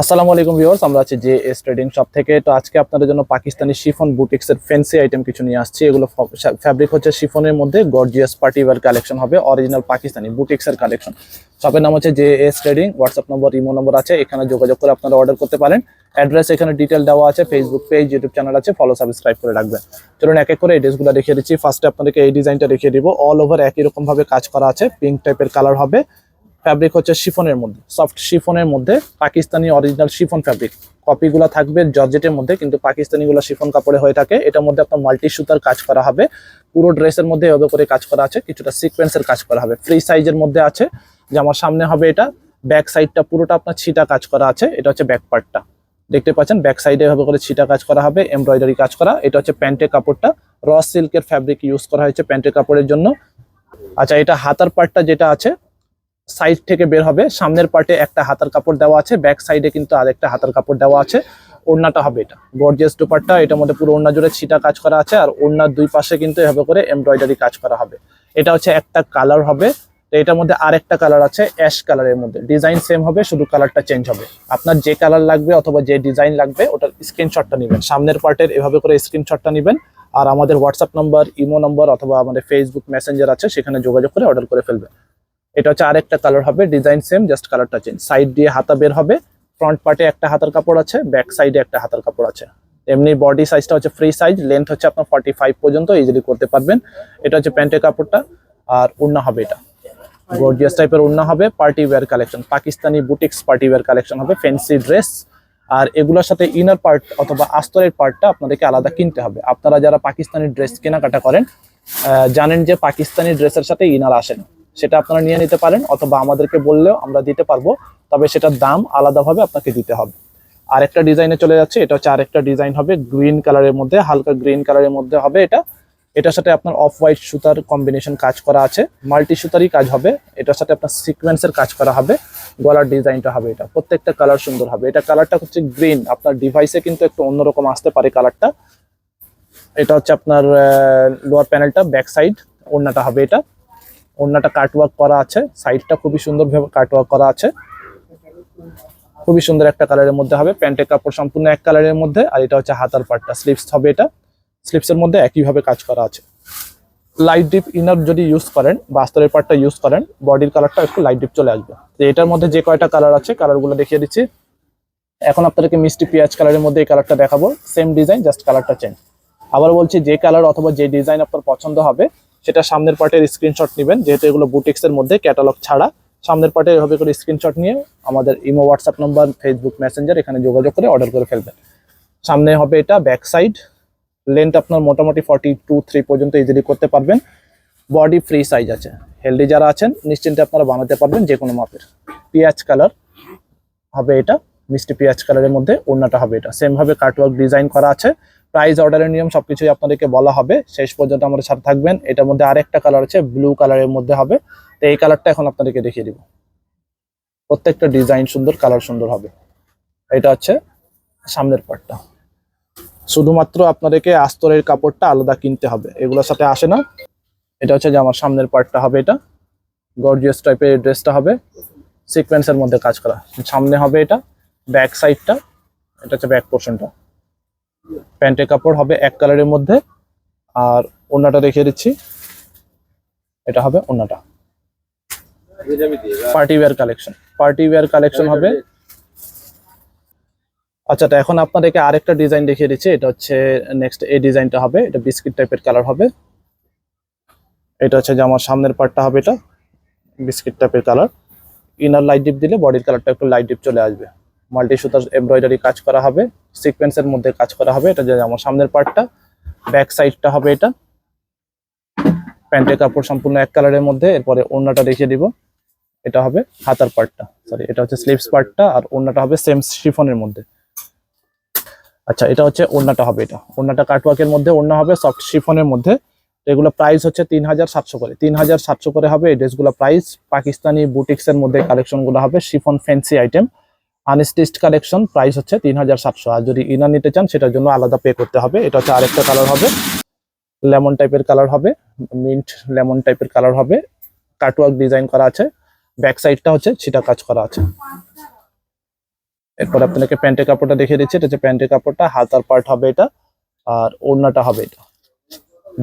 আসসালামু আলাইকুম ভিউয়ার্স, আমরা আছি যে এস ট্রেডিং শপ থেকে। তো আজকে আপনাদের জন্য পাকিস্তানি শিফন বুটিক্স এর ফ্যান্সি আইটেম কিছু নিয়ে আসছি। এগুলো ফ্যাব্রিক হচ্ছে শিফনের মধ্যে গর্জিয়াস পার্টি ওয়্যার কালেকশন হবে অরিজিনাল পাকিস্তানি বুটিক্স এর কালেকশন শপের নাম হচ্ছে J S trading WhatsApp number imo number আছে, এখানে যোগাযোগ করে আপনারা অর্ডার করতে পারেন। অ্যাড্রেস এখানে ডিটেল দেওয়া আছে ফেসবুক পেজ ইউটিউব চ্যানেল আছে ফলো সাবস্ক্রাইব করে রাখবেন। চলুন এক এক করে এই ড্রেসগুলো দেখিয়ে দিচ্ছি। ফার্স্টে আপনাদেরকে এই ডিজাইনটা দেখিয়ে দিব। অল ওভার একই রকম ভাবে কাজ করা আছে পিঙ্ক টাইপের কালার হবে। ফ্যাব্রিক হচ্ছে শিফনের মধ্যে সফট শিফনের মধ্যে, পাকিস্তানি অরিজিনাল শিফন ফ্যাব্রিক কপিগুলো থাকবে জর্জেটের মধ্যে, কিন্তু পাকিস্তানিগুলো শিফন কাপড়ে হয়ে থাকে। এটার মধ্যে আপনার মাল্টি সুতার কাজ করা হবে। পুরো ড্রেসের মধ্যে এভাবে করে কাজ করা আছে, কিছুটা সিকোয়েন্সের কাজ করা হবে। ফ্রি সাইজের মধ্যে আছে, যে আমার সামনে হবে এটা। ব্যাক সাইডটা পুরোটা আপনার ছিটা কাজ করা আছে, এটা হচ্ছে ব্যাক পার্টটা দেখতে পাচ্ছেন ব্যাক সাইডে এভাবে করে ছিটা কাজ করা হবে এমব্রয়ডারি কাজ করা। এটা হচ্ছে প্যান্টের কাপড়টা। র সিল্কের ফ্যাব্রিক ইউজ করা হয়েছে প্যান্টের কাপড়ের জন্য। আচ্ছা এটা হাতার পার্টটা যেটা আছে সাইড থেকে বের হবে। সামনের পার্টে একটা হাতার কাপড় দেওয়া আছে, ব্যাক সাইডে কিন্তু আরেকটা হাতার কাপড় দেওয়া আছে। ওড়নাটা হবে এটা গর্জিয়াস দুপাট্টা, এটার মধ্যে পুরো ওড়না জুড়ে ছিটা কাজ করা আছে আর ওড়নার দুই পাশে কিন্তু এভাবে করে এমব্রয়ডারি কাজ করা হবে। এটা হচ্ছে একটা কালার হবে, তো এটার মধ্যে আরেকটা কালার আছে অ্যাশ কালারের মধ্যে। ডিজাইন সেম হবে, শুধু কালারটা চেঞ্জ হবে। আপনার যে কালার লাগবে অথবা যে ডিজাইন লাগবে, ওটার স্ক্রিনশটটা নেবেন। সামনের পার্টের এভাবে করে স্ক্রিনশটটা নেবেন আর আমাদের হোয়াটসঅ্যাপ নাম্বার ইমো নাম্বার অথবা আমাদের ফেসবুক মেসেঞ্জার আছে, সেখানে যোগাযোগ করে অর্ডার করে ফেলবেন। এটা হচ্ছে আরেকটা কালার হবে ডিজাইন সেম জাস্ট কালারটা চেঞ্জ সাইড দিয়ে হাতা বের হবে ফ্রন্ট পার্টে একটা হাতার কাপড় আছে ব্যাক সাইডে একটা হাতার কাপড় আছে। এমনি বডি সাইজটা হচ্ছে ফ্রি সাইজ লেন্থ হচ্ছে আপনার ফর্টি ফাইভ পর্যন্ত ইজিলি করতে পারবেন। এটা হচ্ছে প্যান্টের কাপড়টা, আর উন্না হবে এটা। গর্জিয়াস টাইপের উন্না হবে party wear collection Pakistani boutiques party wear collection হবে ফ্যান্সি ড্রেস আর এগুলোর সাথে ইনার পার্ট অথবা আস্তরের পার্টটা আপনাদেরকে আলাদা কিনতে হবে। আপনারা যারা পাকিস্তানি ড্রেস কেনাকাটা করেন জানেন যে পাকিস্তানি ড্রেসের সাথে ইনার আসে না। সেটা আপনারা নিয়ে নিতে পারেন অথবা আমাদেরকে বললেও আমরা দিতে পারব, তবে সেটার দাম আলাদাভাবে আপনাকে দিতে হবে। আরেকটা ডিজাইনে চলে যাচ্ছে, এটা হচ্ছে আরেকটা ডিজাইন হবে, গ্রিন কালারের মধ্যে, হালকা গ্রিন কালারের মধ্যে হবে এটা। এটার সাথে আপনার অফ হোয়াইট সুতার কম্বিনেশন কাজ করা আছে, মাল্টি সুতারই কাজ হবে, এটার সাথে আপনার সিকোয়েন্সের কাজ করা হবে, গলার ডিজাইনটা হবে এটা, প্রত্যেকটা কালার সুন্দর হবে। এটা কালারটা হচ্ছে গ্রিন, আপনার ডিভাইসে কিন্তু একটু অন্যরকম আসতে পারে কালারটা। এটা হচ্ছে আপনার লোয়ার প্যানেলটা, ব্যাক সাইড, ওড়নাটা হবে এটা। ওড়নাটা কাটওয়ার্ক করা আছে সাইডটা খুবই সুন্দরভাবে কাটওয়ার্ক করা আছে। খুবই সুন্দর একটা কালারের মধ্যে হবে, প্যান্টের কাপড় সম্পূর্ণ এক কালারের মধ্যে, আর এটা হচ্ছে হাতার পাটটা স্লিপস হবে এটা। স্লিপসের মধ্যে একইভাবে কাজ করা আছে। লাইট ডিপ ইনার যদি ইউজ করেন বা আস্তরের পার্টটা ইউজ করেন বডির কালারটা একটু লাইট ডিপ চলে আসবে। তো এটার মধ্যে যে কয়টা কালার আছে কালারগুলো দেখিয়ে দিচ্ছি। এখন আপনাদেরকে মিষ্টি পেঁয়াজ কালারের মধ্যে এই কালারটা দেখাবো। সেম ডিজাইন জাস্ট কালারটা চেঞ্জ আবার বলছি যে কালার অথবা যে ডিজাইন আপনার পছন্দ হবে সেটা সামনের পার্টের স্ক্রিনশট নেবেন, যেহেতু এগুলো বুটিক্সের মধ্যে ক্যাটালগ ছাড়া। সামনের পার্টে এভাবে করে স্ক্রিনশট নিয়ে আমাদের imo WhatsApp number Facebook messenger এখানে যোগাযোগ করে অর্ডার করে ফেলবেন। সামনে হবে এটা ব্যাক সাইড লেন্থ আপনার মোটামুটি ফর্টি টু থ্রি পর্যন্ত ইজিলি করতে পারবেন। বডি ফ্রি সাইজ আছে। হেলদি যারা আছেন, নিশ্চিন্তে আপনারা বানাতে পারবেন যে কোনো মাপের। পেঁয়াজ কালার হবে এটা। মিষ্টি পেঁয়াজ কালারের মধ্যে ওড়নাটা হবে এটা। সেম ভাবে কাটওয়ার্ক ডিজাইন করা আছে। প্রাইস অর্ডারের নিয়ম সবকিছুই আপনাদেরকে বলা হবে। শেষ পর্যন্ত আমাদের সাথে থাকবেন। এটার মধ্যে আরেকটা কালার আছে ব্লু কালারের মধ্যে হবে। তো এই কালারটা এখন আপনাদেরকে দেখিয়ে দিব। প্রত্যেকটা ডিজাইন সুন্দর কালার সুন্দর হবে। এটা হচ্ছে সামনের পার্টটা শুধুমাত্র আপনাদেরকে আস্তরের কাপড়টা আলাদা কিনতে হবে। এগুলোর সাথে আসে না। এটা হচ্ছে যে আমার সামনের পার্টটা হবে এটা। গর্জিয়াস টাইপের ড্রেসটা হবে। সিকোয়েন্সের মধ্যে কাজ করা। সামনে হবে এটা। ব্যাক সাইডটা এটা হচ্ছে ব্যাক পোর্শনটা প্যান্টের কাপড় হবে এক কালারের মধ্যে। আর ওড়নাটা দেখিয়ে দিচ্ছি। এটা হবে ওড়নাটা। Party wear collection. Party wear collection হবে। আচ্ছা তো এখন আপনাদেরকে আরেকটা ডিজাইন দেখিয়ে দিচ্ছি। এটা হচ্ছে নেক্সট, এই ডিজাইনটা হবে। এটা বিস্কিট টাইপের কালার হবে। এটা হচ্ছে যে আমার সামনের পার্টটা হবে এটা, বিস্কিট টাইপের কালার। ইনার লাইট ডিপ দিলে বডির কালারটা একটু লাইট ডিপ চলে আসবে। মাল্টি সুতার এমব্রয়ডারি কাজ করা হবে সিকোয়েন্সের মধ্যে কাজ করা হবে, এটা যে আমার সামনের পার্টটা ব্যাক সাইডটা হবে এটা। প্যান্টের কাপড় সম্পূর্ণ এক কালারের মধ্যে, এরপরে ওড়নাটা রেখে দিব, এটা হবে হাতার পার্টটা সরি এটা হচ্ছে স্লিভস পার্টটা আর ওড়নাটা হবে সেম শিফনের মধ্যে। আচ্ছা এটা হচ্ছে ওড়নাটা হবে এটা। ওড়নাটা কাটওয়ার্কের মধ্যে, ওড়না হবে সফট শিফনের মধ্যে। এগুলো প্রাইস হচ্ছে তিন হাজার সাতশো করে। তিন হাজার সাতশো করে হবে, এই ড্রেসগুলো প্রাইস পাকিস্তানি বুটিক্স এর মধ্যে কালেকশনগুলো হবে chiffon fancy item unstitched collection price হচ্ছে তিন হাজার সাতশো। আর যদি ইনার নিতে চান, সেটার জন্য আলাদা পে করতে হবে। এটা হচ্ছে আরেকটা কালার হবে। লেমন টাইপের কালার হবে। মিন্ট লেমন টাইপের কালার হবে। কাটওয়ার্ক ডিজাইন করা আছে। ব্যাক সাইডটা হচ্ছে ছিটা কাজ করা আছে। এরপর আপনাকে প্যান্টের কাপড়টা দেখিয়ে দিচ্ছি। এটা হচ্ছে প্যান্টের কাপড়টা। হাতার পার্ট হবে এটা। আর ওড়নাটা হবে এটা।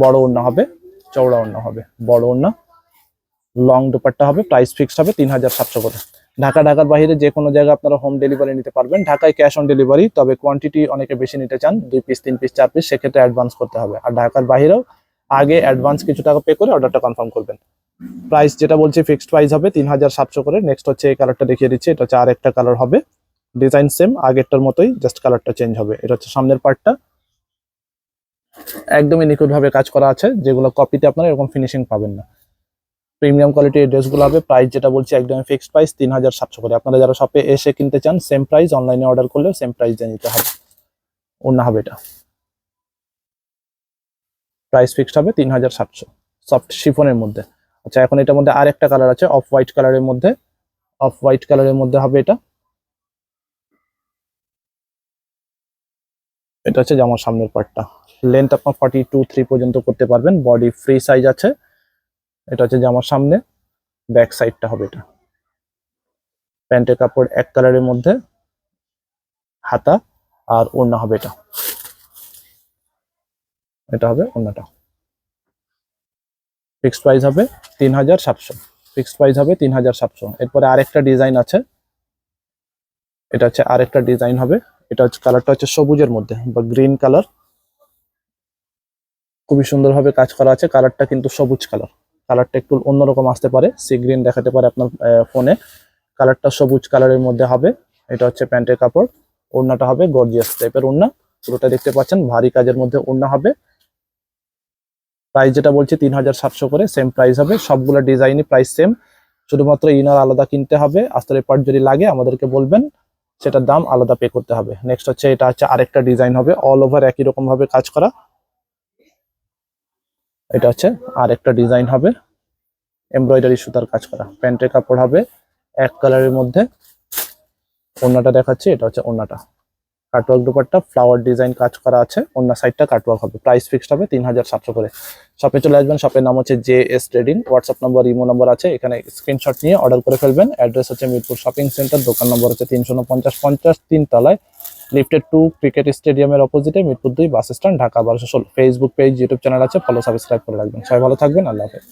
বড় ওড়না হবে। চওড়া ওড়না হবে। বড় ওড়না। লং দুপাট্টা হবে। প্রাইস ফিক্সড হবে তিন হাজার সাতশো করে। ঢাকা ঢাকার বাইরে যে কোনো জায়গায় আপনারা হোম ডেলিভারি নিতে পারবেন। ঢাকায় ক্যাশ অন ডেলিভারি তবে কোয়ান্টিটি অনেকে বেশি নিতে চান, দুই পিস তিন পিস চার পিস সেক্ষেত্রে অ্যাডভান্স করতে হবে। আর ঢাকার বাইরেও আগে অ্যাডভান্স কিছু টাকা পে করে অর্ডারটা কনফার্ম করবেন। প্রাইস যেটা বলছি ফিক্সড প্রাইস হবে তিন হাজার সাতশো করে। নেক্সট হচ্ছে এই কালারটা দেখিয়ে দিচ্ছি, এটা হচ্ছে আর একটা কালার হবে। ডিজাইন সেম আগেরটার মতোই জাস্ট কালারটা চেঞ্জ হবে। এটা হচ্ছে সামনের পার্টটা একদমই নিখুঁত ভাবে কাজ করা আছে, যেগুলো কপিতে আপনারা এরকম ফিনিশিং পাবেন না। প্রিমিয়াম কোয়ালিটির ড্রেসগুলো হবে। প্রাইস যেটা বলছি, একদমই ফিক্সড প্রাইস তিন হাজার সাতশো করে। আপনারা যারা শপে এসে কিনতে চান সেম প্রাইস অনলাইনে অর্ডার করলেও সেম প্রাইস দিয়ে নিতে হবে। অন্য হবে এটা। প্রাইস ফিক্সড হবে তিন হাজার সাতশো সফট শিফনের মধ্যে। আচ্ছা এখন এটার মধ্যে আরেকটা কালার আছে অফ হোয়াইট কালারের মধ্যে। অফ হোয়াইট কালারের মধ্যে হবে এটা। এটা হচ্ছে জামার সামনের পার্টটা লেন্থ আপনার ফর্টি টু থ্রি পর্যন্ত করতে পারবেন। বডি ফ্রি সাইজ আছে। এটা হচ্ছে জামার সামনে ব্যাক সাইডটা হবে এটা। প্যান্টের কাপড় এক কালারের মধ্যে, হাতা আর ওড়না হবে এটা। এটা হবে ওড়নাটা। ফিক্সড প্রাইস হবে তিন হাজার সাতশো। ফিক্সড প্রাইস হবে তিন হাজার সাতশো। এরপরে আরেকটা ডিজাইন আছে। এটা হচ্ছে আরেকটা ডিজাইন হবে। এটা হচ্ছে কালারটা হচ্ছে সবুজের মধ্যে, বা গ্রিন কালার খুবই সুন্দরভাবে কাজ করা আছে। কালারটা কিন্তু সবুজ কালার কালারটা একটু অন্যরকম আসতে পারে। সি গ্রিন দেখাতে পারে আপনার ফোনে। কালারটা সবুজ কালারের মধ্যে হবে। এটা হচ্ছে প্যান্টের কাপড়। ওড়নাটা হবে গর্জিয়াস টাইপের ওড়না। পুরোটা দেখতে পাচ্ছেন, ভারী কাজের মধ্যে ওড়না হবে। প্রাইস যেটা বলছি, তিন হাজার সাতশো করে সেম প্রাইস হবে। সবগুলো ডিজাইনই প্রাইস সেম শুধুমাত্র ইনার আলাদা কিনতে হবে। আস্তরের পার্ট যদি লাগে, আমাদেরকে বলবেন। সেটার দাম আলাদা পে করতে হবে। নেক্সট হচ্ছে, এটা হচ্ছে আরেকটা ডিজাইন হবে। অল ওভার একই রকম ভাবে কাজ করা। এটা হচ্ছে আরেকটা ডিজাইন হবে। এমব্রয়ডারি সুতার কাজ করা। প্যান্টের কাপড় হবে এক কালারের মধ্যে। ওড়নাটা দেখাচ্ছি, এটা হচ্ছে ওড়নাটা। কাটওয়ার্ক দুপারটা ফ্লাওয়ার ডিজাইন কাজ করা আছে। অন্য সাইডটা কাটওয়ার্ক হবে। প্রাইস ফিক্সড হবে তিন হাজার সাতশো করে। শপে চলে আসবেন শপের নাম হচ্ছে J S trading WhatsApp number imo number আছে। এখানে স্ক্রিনশট নিয়ে অর্ডার করে ফেলবেন। অ্যাড্রেস হচ্ছে মিরপুর শপিং সেন্টার দোকান নম্বর হচ্ছে তিনশো পঞ্চাশ পঞ্চাশ তিন তলায় লিফটেড টু ক্রিকেট স্টেডিয়ামের অপোজিটে মিরপুর দুই বাস স্ট্যান্ড ঢাকা বারোশো ফেসবুক পেজ ইউটিউব চ্যানেল আছে ফলো সাবস্ক্রাইব করে রাখবেন। সবাই ভালো থাকবেন, আল্লাহ হাফেজ।